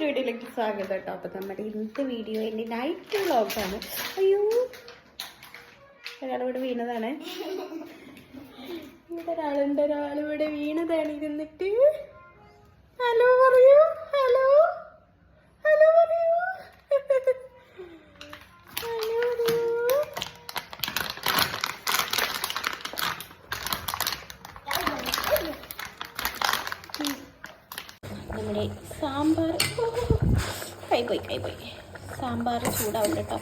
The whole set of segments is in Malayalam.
പുതിയൊരു വീഡിയോയിലേക്ക് സ്വാഗതം കേട്ടോ. അപ്പോൾ നമ്മുടെ ഇന്നത്തെ വീഡിയോ എന്റെ നൈറ്റ് വ്ളോഗാണ് അയ്യോ ഒരാളിവിടെ വീണതാണ്. ഒരാളുണ്ട്. ഒരാളിവിടെ വീണതാണ്. ഇരുന്നിട്ട്. ഹലോ പറയൂ. ഹലോ ഹലോ പറയൂ ഹലോ പറയൂ നമ്മുടെ സാമ്പാർ ഓ, കൈ പോയി പോയി സാമ്പാർ ചൂടാവും കേട്ടോ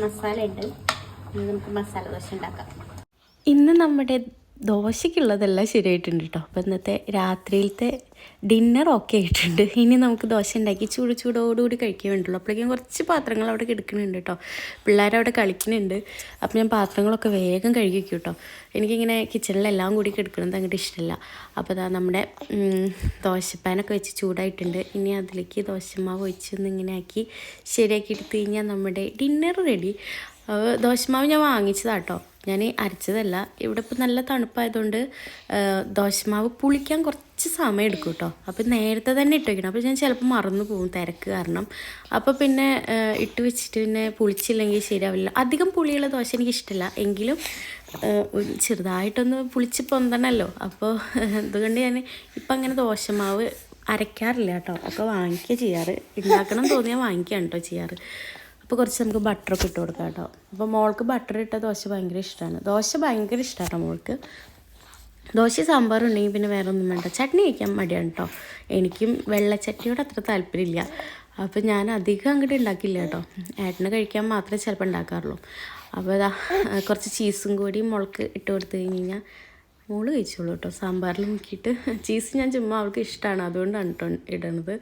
മസാല ഉണ്ട് ഇനി നമുക്ക് മസാല ദോശ ഉണ്ടാക്കാം. ഇന്ന് നമ്മുടെ ദോശയ്ക്കുള്ളതെല്ലാം ശരിയായിട്ടുണ്ട് കേട്ടോ അപ്പോൾ ഇന്നത്തെ രാത്രിയിലത്തെ ഡിന്നർ ഓക്കെ ആയിട്ടുണ്ട്. ഇനി നമുക്ക് ദോശ ഉണ്ടാക്കി ചൂട് ചൂടോടുകൂടി കഴിക്കാൻ വേണ്ടുള്ളൂ അപ്പോഴേക്കും കുറച്ച് പാത്രങ്ങൾ അവിടെ കിടക്കുന്നുണ്ട് കേട്ടോ പിള്ളേരവിടെ കളിക്കുന്നുണ്ട്. അപ്പോൾ ഞാൻ പാത്രങ്ങളൊക്കെ വേഗം കഴുകി വയ്ക്കും കേട്ടോ എനിക്കിങ്ങനെ കിച്ചണിലെല്ലാം കൂടി കിടക്കുന്നത് അങ്ങോട്ട് ഇഷ്ടമല്ല. അപ്പോൾ അതാ നമ്മുടെ ദോശപ്പാനൊക്കെ വെച്ച് ചൂടായിട്ടുണ്ട്. ഇനി അതിലേക്ക് ദോശമാവ് ഒഴിച്ചൊന്നിങ്ങനെ ആക്കി ശരിയാക്കി എടുത്ത് കഴിഞ്ഞാൽ നമ്മുടെ ഡിന്നർ റെഡി ദോശമാവ് ഞാൻ വാങ്ങിച്ചതാട്ടോ. ഞാൻ അരച്ചതല്ല. ഇവിടെ ഇപ്പോൾ നല്ല തണുപ്പായതുകൊണ്ട് ദോശമാവ് പുളിക്കാൻ കുറച്ച് സമയം എടുക്കും കേട്ടോ അപ്പോൾ നേരത്തെ തന്നെ ഇട്ട് വയ്ക്കണം അപ്പോൾ ഞാൻ ചിലപ്പോൾ മറന്നു പോകും തിരക്ക് കാരണം. അപ്പോൾ പിന്നെ ഇട്ട് വെച്ചിട്ട് പിന്നെ പുളിച്ചില്ലെങ്കിൽ ശരിയാവില്ല. അധികം പുളിയുള്ള ദോശ എനിക്ക് ഇഷ്ടമില്ല എങ്കിലും ചെറുതായിട്ടൊന്ന് പുളിച്ച് പൊന്തണല്ലോ. അപ്പോൾ അതുകൊണ്ട് ഞാൻ ഇപ്പം അങ്ങനെ ദോശമാവ് അരയ്ക്കാറില്ല കേട്ടോ. ഒക്കെ വാങ്ങിക്കുക ചെയ്യാറ്. ഉണ്ടാക്കണം തോന്നിയാൽ വാങ്ങിക്കുകയാണ് കേട്ടോ ചെയ്യാറ്. അപ്പോൾ കുറച്ച് നമുക്ക് ബട്ടറൊക്കെ ഇട്ട് കൊടുക്കാം കേട്ടോ. അപ്പോൾ മോൾക്ക് ബട്ടർ ഇട്ട ദോശ ഭയങ്കര ഇഷ്ടമാണ് ദോശ ഭയങ്കര ഇഷ്ടമാണ് മോൾക്ക്. ദോശ സാമ്പാർ ഉണ്ടെങ്കിൽ പിന്നെ വേറെ ഒന്നും വേണ്ട. ചട്നി കഴിക്കാൻ മടിയാണ് കേട്ടോ. എനിക്കും വെള്ളച്ചട്നിയോട് അത്ര താല്പര്യമില്ല. അപ്പോൾ ഞാൻ അധികം അങ്ങോട്ട് ഉണ്ടാക്കില്ല കേട്ടോ. ഏട്ടന് കഴിക്കാൻ മാത്രമേ ചിലപ്പോൾ ഉണ്ടാക്കാറുള്ളൂ. അപ്പോൾ അതാ കുറച്ച് ചീസും കൂടി മുളക്ക് ഇട്ട് കൊടുത്തു കഴിഞ്ഞ് കഴിഞ്ഞാൽ മോൾ കഴിച്ചോളൂ കേട്ടോ. സാമ്പാറിൽ മുക്കിയിട്ട്. ചീസ് ഞാൻ ചുമ്മാ അവൾക്ക് ഇഷ്ടമാണ് അതുകൊണ്ടാണ് കേട്ടോ ഇടണത്.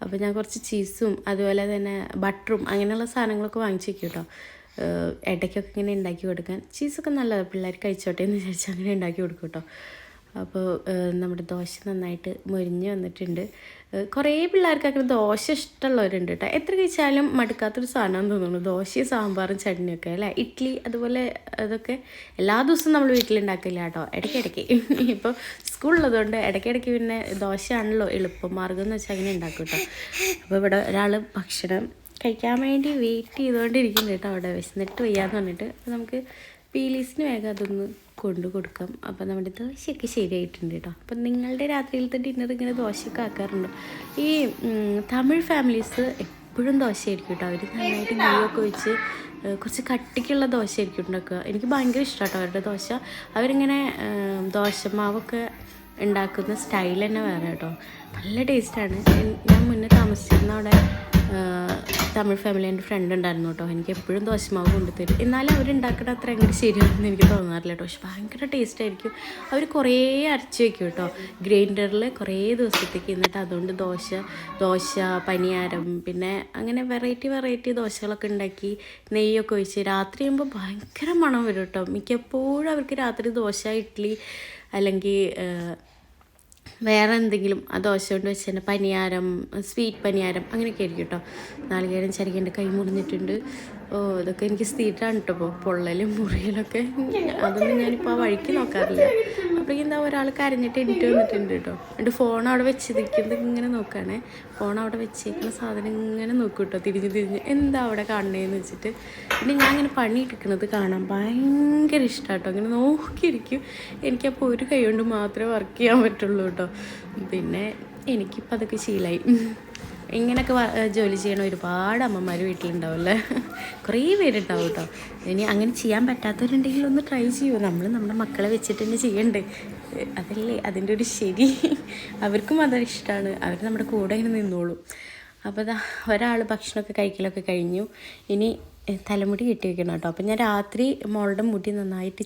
അപ്പോൾ ഞാൻ കുറച്ച് ചീസും അതുപോലെ തന്നെ ബട്ടറും അങ്ങനെയുള്ള സാധനങ്ങളൊക്കെ വാങ്ങിച്ച് വെക്കും കേട്ടോ ഇടയ്ക്കൊക്കെ ഇങ്ങനെ ഉണ്ടാക്കി കൊടുക്കാൻ. ചീസൊക്കെ നല്ലതാണ് പിള്ളേർ കഴിച്ചോട്ടെ എന്ന് വിചാരിച്ച് അങ്ങനെ ഉണ്ടാക്കി കൊടുക്കും കേട്ടോ അപ്പോൾ നമ്മുടെ ദോശ നന്നായിട്ട് മൊരിഞ്ഞ് വന്നിട്ടുണ്ട്. കുറേ പിള്ളേർക്ക് അങ്ങനെ ദോശ ഇഷ്ടമുള്ളവരുണ്ട് കേട്ടോ എത്ര കഴിച്ചാലും മടുക്കാത്തൊരു സാധനമാണെന്ന് തോന്നുന്നു. ദോശയും സാമ്പാറും ചട്നിയൊക്കെ അല്ലേ? ഇഡ്ഡലി അതുപോലെ അതൊക്കെ എല്ലാ ദിവസവും നമ്മൾ വീട്ടിലുണ്ടാക്കില്ല കേട്ടോ ഇടയ്ക്കിടയ്ക്ക്. ഇപ്പോൾ സ്കൂളുള്ളതുകൊണ്ട് ഇടയ്ക്കിടയ്ക്ക് പിന്നെ ദോശയാണല്ലോ എളുപ്പം മാർഗം എന്ന് വെച്ചാൽ അങ്ങനെ ഉണ്ടാക്കും കേട്ടോ അപ്പോൾ ഇവിടെ ഒരാൾ ഭക്ഷണം കഴിക്കാൻ വേണ്ടി വെയിറ്റ് ചെയ്തുകൊണ്ടിരിക്കുന്നുണ്ട് കേട്ടോ അവിടെ. വിശന്നിട്ട് വയ്യാന്ന് പറഞ്ഞിട്ട്. അപ്പോൾ നമുക്ക് പീലീസിന് വേഗം അതൊന്ന് കൊണ്ടു കൊടുക്കാം. അപ്പോൾ നമ്മുടെ ദോശയൊക്കെ ശരിയായിട്ടുണ്ട് കേട്ടോ. അപ്പം നിങ്ങളുടെ രാത്രിയിലത്തെ ഡിന്നർ ഇങ്ങനെ ദോശയൊക്കെ ആക്കാറുണ്ടോ? ഈ തമിഴ് ഫാമിലീസ് എപ്പോഴും ദോശയായിരിക്കും കേട്ടോ. അവർ നന്നായിട്ട് നെയ്യൊക്കെ വെച്ച് കുറച്ച് കട്ടിക്കുള്ള ദോശയായിരിക്കും ഉണ്ടാക്കുക. എനിക്ക് ഭയങ്കര ഇഷ്ടമാണ് കേട്ടോ അവരുടെ ദോശ. അവരിങ്ങനെ ദോശമാവൊക്കെ ഉണ്ടാക്കുന്ന സ്റ്റൈൽ തന്നെ വേറെ കേട്ടോ. നല്ല ടേസ്റ്റാണ് ഞാൻ മുന്നേ താമസിച്ചിരുന്ന അവിടെ തമിഴ് ഫാമിലി എന്റെ ഫ്രണ്ട് ഉണ്ടായിരുന്നു കേട്ടോ. എനിക്ക് എപ്പോഴും ദോശമാവ് കൊണ്ടുതരും. എന്നാലും അവരുണ്ടാക്കുന്ന അത്ര അങ്ങോട്ട് ശരിയാണെന്ന് എനിക്ക് തോന്നാറില്ല കേട്ടോ. പക്ഷെ ഭയങ്കര ടേസ്റ്റ് ആയിരിക്കും. അവർ കുറേ അരച്ച് വെക്കും കേട്ടോ. ഗ്രൈൻഡറിൽ കുറേ ദിവസത്തേക്ക് എന്നിട്ട് അതുകൊണ്ട് ദോശ ദോശ പനിയാരം പിന്നെ അങ്ങനെ വെറൈറ്റി വെറൈറ്റി ദോശകളൊക്കെ ഉണ്ടാക്കി നെയ്യൊക്കെ ഒഴിച്ച് രാത്രി ആകുമ്പോൾ ഭയങ്കര മണം വരും കേട്ടോ. മിക്കപ്പോഴും അവർക്ക് രാത്രി ദോശ ഇഡ്ഡലി അല്ലെങ്കിൽ വേറെ എന്തെങ്കിലും ആ ദോശ കൊണ്ട് വെച്ച് തന്നെ പനിയാരം സ്വീറ്റ് പനിയാരം അങ്ങനെയൊക്കെ ആയിരിക്കും കേട്ടോ നാളികേരം ചരിക്കേണ്ട കൈ മുറിഞ്ഞിട്ടുണ്ട്. ഓ ഇതൊക്കെ എനിക്ക് സ്ഥിരമാണ് കേട്ടോ ഇപ്പോൾ പൊള്ളലും മുറിയലൊക്കെ. അതൊന്നും ഞാനിപ്പോൾ ആ വഴിക്ക് നോക്കാറില്ല. അപ്പോഴേക്കും എന്താ ഒരാൾ കരഞ്ഞിട്ട് എണീറ്റ് വന്നിട്ടുണ്ട് കേട്ടോ. എന്നിട്ട് ഫോൺ അവിടെ വെച്ചിരിക്കുന്നത് ഇങ്ങനെ നോക്കുകയാണ് ഫോൺ അവിടെ വെച്ചേക്കുന്ന സാധനം ഇങ്ങനെ നോക്കും കേട്ടോ. തിരിഞ്ഞ് തിരിഞ്ഞ് എന്താ അവിടെ കാണണേന്ന് വെച്ചിട്ട്. പിന്നെ ഞാൻ ഇങ്ങനെ പണി എടുക്കുന്നത് കാണാൻ ഭയങ്കര ഇഷ്ടമാണ് കേട്ടോ. ഇങ്ങനെ നോക്കിയിരിക്കും. എനിക്കപ്പോൾ ഒരു കൈ കൊണ്ട് മാത്രമേ വർക്ക് ചെയ്യാൻ പറ്റുള്ളൂ കേട്ടോ. പിന്നെ എനിക്കിപ്പോൾ അതൊക്കെ ശീലമായി ഇങ്ങനെയൊക്കെ ജോലി ചെയ്യണ ഒരുപാട് അമ്മമാർ വീട്ടിലുണ്ടാവില്ലേ കുറേ പേരുണ്ടാവും കേട്ടോ ഇനി അങ്ങനെ ചെയ്യാൻ പറ്റാത്തവരുണ്ടെങ്കിൽ ഒന്ന് ട്രൈ ചെയ്യൂ. നമ്മൾ നമ്മുടെ മക്കളെ വെച്ചിട്ട് തന്നെ ചെയ്യണ്ടേ. അതല്ലേ? അതിന്റെ ഒരു ശരി. അവർക്കും അത് ഇഷ്ടമാണ് അവർ നമ്മുടെ കൂടെ ഇങ്ങനെ നിന്നോളും. അപ്പോൾ ഒരാൾ ഭക്ഷണമൊക്കെ കഴിക്കലൊക്കെ കഴിഞ്ഞു. ഇനി തലമുടി കെട്ടി വെക്കണം കേട്ടോ. അപ്പം ഞാൻ രാത്രി മോളുടെ മുടി നന്നായിട്ട്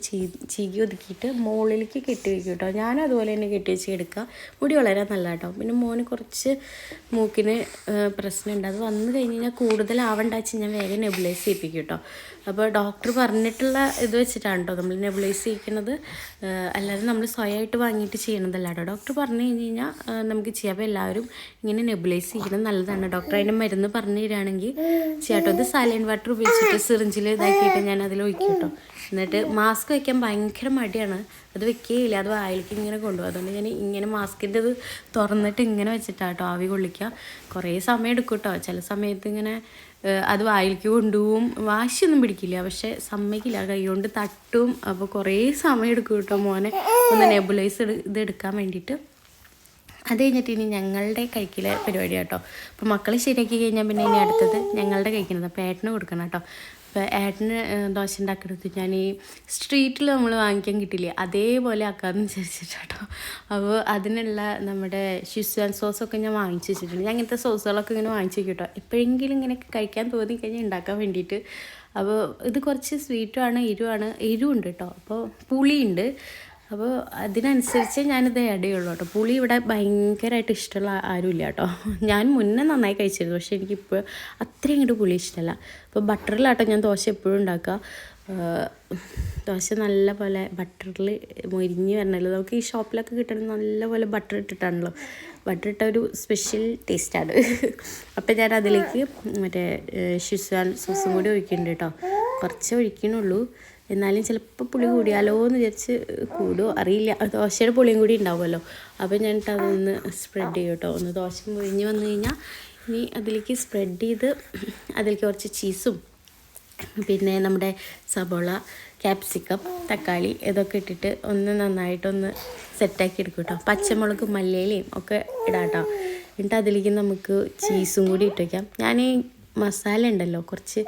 ചീകി ഒതുക്കിയിട്ട് മുകളിലേക്ക് കെട്ടി വെക്കും കേട്ടോ. ഞാനും അതുപോലെ തന്നെ കെട്ടി വെച്ച് എടുക്കുക മുടി വളരെ നല്ല കേട്ടോ. പിന്നെ മോന് കുറച്ച് മൂക്കിന് പ്രശ്നം പ്രശ്നമുണ്ട്. അത് വന്നു കഴിഞ്ഞ് കഴിഞ്ഞാൽ കൂടുതലാവണ്ട വെച്ച് ഞാൻ വേഗം നെബുലൈസ് ചെയ്യിപ്പിക്കും കേട്ടോ. അപ്പോൾ ഡോക്ടർ പറഞ്ഞിട്ടുള്ള ഇത് വെച്ചിട്ടാണ് കേട്ടോ നമ്മൾ നെബുലൈസ് ചെയ്യിക്കുന്നത് അല്ലാതെ നമ്മൾ സ്വയമായിട്ട് വാങ്ങിയിട്ട് ചെയ്യണതല്ല കേട്ടോ. ഡോക്ടർ പറഞ്ഞു കഴിഞ്ഞ് കഴിഞ്ഞാൽ നമുക്ക് ചെയ്യാം. അപ്പോൾ എല്ലാവരും ഇങ്ങനെ നെബുലൈസ് ചെയ്യണം നല്ലതാണ്. ഡോക്ടർ അതിന്റെ മരുന്ന് പറഞ്ഞു തരികയാണെങ്കിൽ ചെയ്യാട്ടോ ഇത് സൈലന്റ് വാട്ടർ വെച്ചിട്ട് സിറിഞ്ചിൽ ഇതാക്കിയിട്ട് ഞാൻ അതിൽ ഒഴിക്കും കേട്ടോ എന്നിട്ട് മാസ്ക് വെക്കാൻ ഭയങ്കര മടിയാണ്. അത് വെക്കുകയില്ല അത് വായിലേക്ക് ഇങ്ങനെ കൊണ്ടുപോകും. അതുകൊണ്ട് ഞാൻ ഇങ്ങനെ മാസ്കിന്റെ ഇത് തുറന്നിട്ട് ഇങ്ങനെ വെച്ചിട്ടാണ് കേട്ടോ ആവി കൊള്ളിക്കുക. കുറേ സമയം എടുക്കും കേട്ടോ ചില സമയത്ത് ഇങ്ങനെ അത് വായിലേക്ക് കൊണ്ടുപോകും. വാശിയൊന്നും പിടിക്കില്ല. പക്ഷെ സമ്മതിക്കില്ല. കൈ കൊണ്ട് തട്ടും. അപ്പോൾ കുറേ സമയം എടുക്കും കേട്ടോ മോനെ. ഒന്ന് നെബുലൈസ് ഇത് എടുക്കാൻ വേണ്ടിയിട്ട്. അത് കഴിഞ്ഞിട്ട് ഇനി ഞങ്ങളുടെ കഴിക്കലെ പരിപാടി കേട്ടോ അപ്പോൾ മക്കൾ ശരിയാക്കി കഴിഞ്ഞാൽ പിന്നെ ഇനി അടുത്തത് ഞങ്ങളുടെ കഴിക്കുന്നത് അപ്പോൾ ഏട്ടന് കൊടുക്കണം കേട്ടോ അപ്പോൾ ഏട്ടന് ദോശ ഉണ്ടാക്കിയെടുത്ത് ഞാൻ ഈ സ്ട്രീറ്റിൽ നമ്മൾ വാങ്ങിക്കാൻ കിട്ടില്ലേ അതേപോലെ ആക്കാമെന്ന് വിചാരിച്ചിട്ട് കേട്ടോ അപ്പോൾ അതിനുള്ള നമ്മുടെ ഷിസ്വാൻ സോസൊക്കെ ഞാൻ വാങ്ങിച്ച് വെച്ചിട്ടുണ്ട്. ഞാൻ അങ്ങനത്തെ സോസുകളൊക്കെ ഇങ്ങനെ വാങ്ങിച്ച് വെക്കും കേട്ടോ എപ്പോഴെങ്കിലും ഇങ്ങനെ കഴിക്കാൻ തോന്നി കഴിഞ്ഞാൽ ഉണ്ടാക്കാൻ വേണ്ടിയിട്ട്. അപ്പോൾ ഇത് കുറച്ച് സ്വീറ്റുമാണ് എരിവാണ്. എരിവുണ്ട് കേട്ടോ അപ്പോൾ പുളിയുണ്ട്. അപ്പോൾ അതിനനുസരിച്ച് ഞാനിത് ചെയ്യുള്ളൂ കേട്ടോ. പുളി ഇവിടെ ഭയങ്കരമായിട്ട് ഇഷ്ടമുള്ള ആരുമില്ല കേട്ടോ. ഞാൻ മുന്നേ നന്നായി കഴിച്ചിരുന്നു പക്ഷേ എനിക്കിപ്പോൾ അത്രയും ഇങ്ങോട്ട് പുളി ഇഷ്ടമല്ല അപ്പോൾ ബട്ടറിലാട്ടോ ഞാൻ ദോശ എപ്പോഴും ഉണ്ടാക്കുക. ദോശ നല്ല പോലെ ബട്ടറിൽ മൊരിഞ്ഞ് വരണല്ലോ. നമുക്ക് ഈ ഷോപ്പിലൊക്കെ കിട്ടണത് നല്ല പോലെ ബട്ടർ ഇട്ടിട്ടാണല്ലോ. ബട്ടർ ഇട്ട ഒരു സ്പെഷ്യൽ ടേസ്റ്റാണ് അപ്പോൾ ഞാൻ അതിലേക്ക് മറ്റേ ഷിസ്വാൻ സോസും കൂടി ഒഴിക്കുന്നുണ്ട് കേട്ടോ. കുറച്ച് ഒഴിക്കണുള്ളൂ എന്നാലും ചിലപ്പോൾ പുളി കൂടിയാലോ എന്ന് വിചാരിച്ച് കൂടുമോ അറിയില്ല. ദോശയുടെ പുളിയും കൂടി ഉണ്ടാവുമല്ലോ. അപ്പോൾ ഞാനിട്ട് അതൊന്ന് സ്പ്രെഡ് ചെയ്യും കേട്ടോ ഒന്ന് ദോശ മുഴിഞ്ഞ് വന്നു കഴിഞ്ഞാൽ ഇനി അതിലേക്ക് സ്പ്രെഡ് ചെയ്ത് അതിലേക്ക് കുറച്ച് ചീസും പിന്നെ നമ്മുടെ സബോള ക്യാപ്സിക്കം തക്കാളി ഇതൊക്കെ ഇട്ടിട്ട് ഒന്ന് നന്നായിട്ടൊന്ന് സെറ്റാക്കി എടുക്കും കേട്ടോ പച്ചമുളക് മല്ലിയിലയും ഒക്കെ ഇടാട്ടോ. എന്നിട്ട് അതിലേക്ക് നമുക്ക് ചീസും കൂടി ഇട്ട് വയ്ക്കാം ഞാൻ മസാല ഉണ്ടല്ലോ കുറച്ച്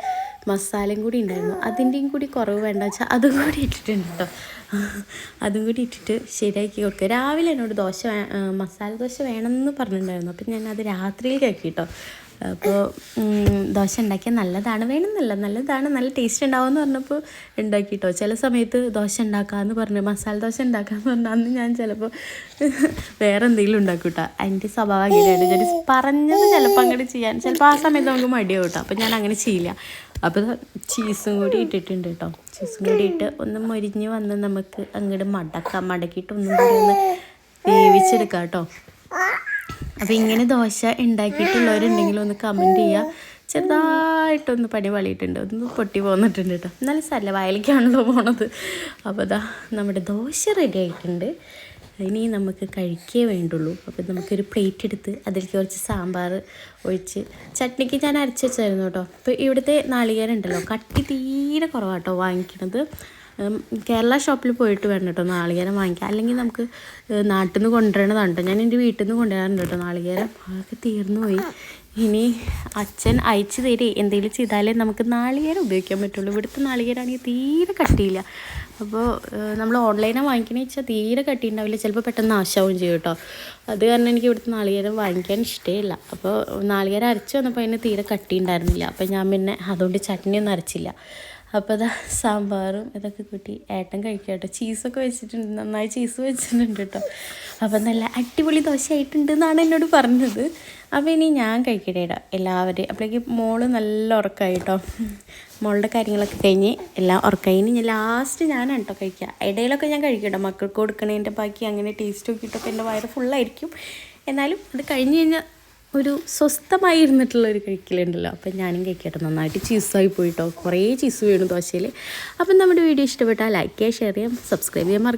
മസാലയും കൂടി ഉണ്ടായിരുന്നു. അതിന്റെയും കൂടി കുറവ് വേണ്ട വെച്ചാൽ അതും കൂടി ഇട്ടിട്ടുണ്ട് കേട്ടോ അതും കൂടി ഇട്ടിട്ട് ശരിയാക്കി കൊടുക്കുക. രാവിലെ എന്നോട് ദോശ മസാല ദോശ വേണമെന്ന് പറഞ്ഞിട്ടുണ്ടായിരുന്നു. അപ്പം അത് രാത്രിയിൽ കഴിക്കും കേട്ടോ അപ്പോൾ ദോശ ഉണ്ടാക്കിയാൽ നല്ലതാണ്. വേണമെന്നല്ല നല്ലതാണ്. നല്ല ടേസ്റ്റ് ഉണ്ടാവും എന്ന് പറഞ്ഞപ്പോൾ ഉണ്ടാക്കി കേട്ടോ ചില സമയത്ത് ദോശ ഉണ്ടാക്കാമെന്ന് പറഞ്ഞു മസാല ദോശ ഉണ്ടാക്കാമെന്ന് പറഞ്ഞാൽ അന്ന് ഞാൻ ചിലപ്പോൾ വേറെ എന്തെങ്കിലും ഉണ്ടാക്കും കേട്ടോ എന്റെ സ്വഭാവം അങ്ങനെയാണ്. ഞാൻ പറഞ്ഞത് ചിലപ്പോൾ അങ്ങനെ ചെയ്യാൻ ചിലപ്പോൾ ആ സമയത്ത് നമുക്ക് മടിയാവും കേട്ടോ അപ്പോൾ ഞാൻ അങ്ങനെ ചെയ്യില്ല. അപ്പോൾ ചീസും കൂടി ഇട്ടിട്ടുണ്ട് കേട്ടോ ചീസും കൂടി ഇട്ട് ഒന്ന് മൊരിഞ്ഞ് വന്ന് നമുക്ക് അങ്ങോട്ട് മടക്കാം. മടക്കിയിട്ട് ഒന്നും കൂടി ഒന്ന് വേവിച്ചെടുക്കാം കേട്ടോ അപ്പോൾ ഇങ്ങനെ ദോശ ഉണ്ടാക്കിയിട്ടുള്ളവരുണ്ടെങ്കിൽ ഒന്ന് കമന്റ് ചെയ്യുക ചെറുതായിട്ടൊന്ന് പണി വളിയിട്ടുണ്ട് ഒന്ന് പൊട്ടി പോന്നിട്ടുണ്ട് കേട്ടോ എന്നാലും സ്ഥല വയലിക്കാണല്ലോ പോണത്. അപ്പോൾ ദാ നമ്മുടെ ദോശ റെഡി ആയിട്ടുണ്ട്. ഇനി നമുക്ക് കഴിക്കേ വേണ്ടുള്ളൂ. അപ്പോൾ നമുക്കൊരു പ്ലേറ്റ് എടുത്ത് അതിലേക്ക് കുറച്ച് സാമ്പാർ ഒഴിച്ച് ചട്നിക്ക് ഞാൻ അരച്ച് വെച്ചായിരുന്നു കേട്ടോ. അപ്പോൾ ഇവിടുത്തെ നാളികേരം ഉണ്ടല്ലോ കട്ടി തീരെ കുറവാട്ടോ വാങ്ങിക്കണത്. കേരള ഷോപ്പിൽ പോയിട്ട് വേണം കേട്ടോ നാളികേരം വാങ്ങിക്കാം അല്ലെങ്കിൽ നമുക്ക് നാട്ടിൽ നിന്ന് കൊണ്ടുവരണതാണ് കേട്ടോ. ഞാൻ എന്റെ വീട്ടിൽ നിന്ന് കൊണ്ടുവരാറുണ്ട് കേട്ടോ നാളികേരം. അതൊക്കെ തീർന്നു പോയി ഇനി അച്ഛൻ അയച്ചു തരേ. എന്തെങ്കിലും ചെയ്താലേ നമുക്ക് നാളികേരം ഉപയോഗിക്കാൻ പറ്റുള്ളൂ. ഇവിടുത്തെ നാളികേരാണെങ്കിൽ തീരെ കട്ടിയില്ല. അപ്പോൾ നമ്മൾ ഓൺലൈനാണ് വാങ്ങിക്കണേ വെച്ചാൽ തീരെ കട്ടി ഉണ്ടാവില്ല ചിലപ്പോൾ പെട്ടെന്ന് നാശമാവും ചെയ്യും കേട്ടോ. അത് കാരണം എനിക്ക് ഇവിടുത്തെ നാളികേരം വാങ്ങിക്കാൻ ഇഷ്ടമില്ല അപ്പോൾ നാളികേരം അരച്ച് വന്നപ്പോൾ അതിന് തീരെ കട്ടി ഉണ്ടായിരുന്നില്ല അപ്പോൾ ഞാൻ പിന്നെ അതുകൊണ്ട് ചട്നി ഒന്നും അരച്ചില്ല. അപ്പോൾ അതാ സാമ്പാറും ഇതൊക്കെ കൂട്ടി ഏട്ടൻ കഴിക്കാം കേട്ടോ ചീസൊക്കെ വെച്ചിട്ടുണ്ട്. നന്നായി ചീസ് വെച്ചിട്ടുണ്ട് കേട്ടോ. അപ്പം നല്ല അടിപൊളി ദോശയായിട്ടുണ്ട് എന്നാണ് എന്നോട് പറഞ്ഞത്. അപ്പോൾ ഇനി ഞാൻ കഴിക്കട്ടെ കേട്ടോ എല്ലാവരെയും അപ്പോഴേക്ക് മോൾ നല്ല ഉറക്കമായി കേട്ടോ മോളുടെ കാര്യങ്ങളൊക്കെ കഴിഞ്ഞ് എല്ലാം ഉറക്കമായി ഇനി ലാസ്റ്റ് ഞാനാണ് കേട്ടോ കഴിക്കുക ഇടയിലൊക്കെ ഞാൻ കഴിക്കും കേട്ടോ മക്കൾക്ക് കൊടുക്കണതിന്റെ ബാക്കി അങ്ങനെ ടേസ്റ്റ് നോക്കിയിട്ടൊക്കെ എന്റെ വയറ് ഫുള്ളായിരിക്കും എന്നാലും അത് കഴിഞ്ഞ് കഴിഞ്ഞാൽ ഒരു സ്വസ്ഥമായി ഇരുന്നിട്ടുള്ള ഒരു കഴിക്കലുണ്ടല്ലോ. അപ്പം ഞാനും കഴിക്കട്ടെ. നന്നായിട്ട് ചീസായി പോയിട്ടോ. കുറേ ചീസ് വീണു ദോശയിൽ അപ്പം നമ്മുടെ വീഡിയോ ഇഷ്ടപ്പെട്ടാൽ ലൈക്ക് ചെയ്യുക ഷെയർ ചെയ്യാം സബ്സ്ക്രൈബ് ചെയ്യാൻ മറക്കരുത്.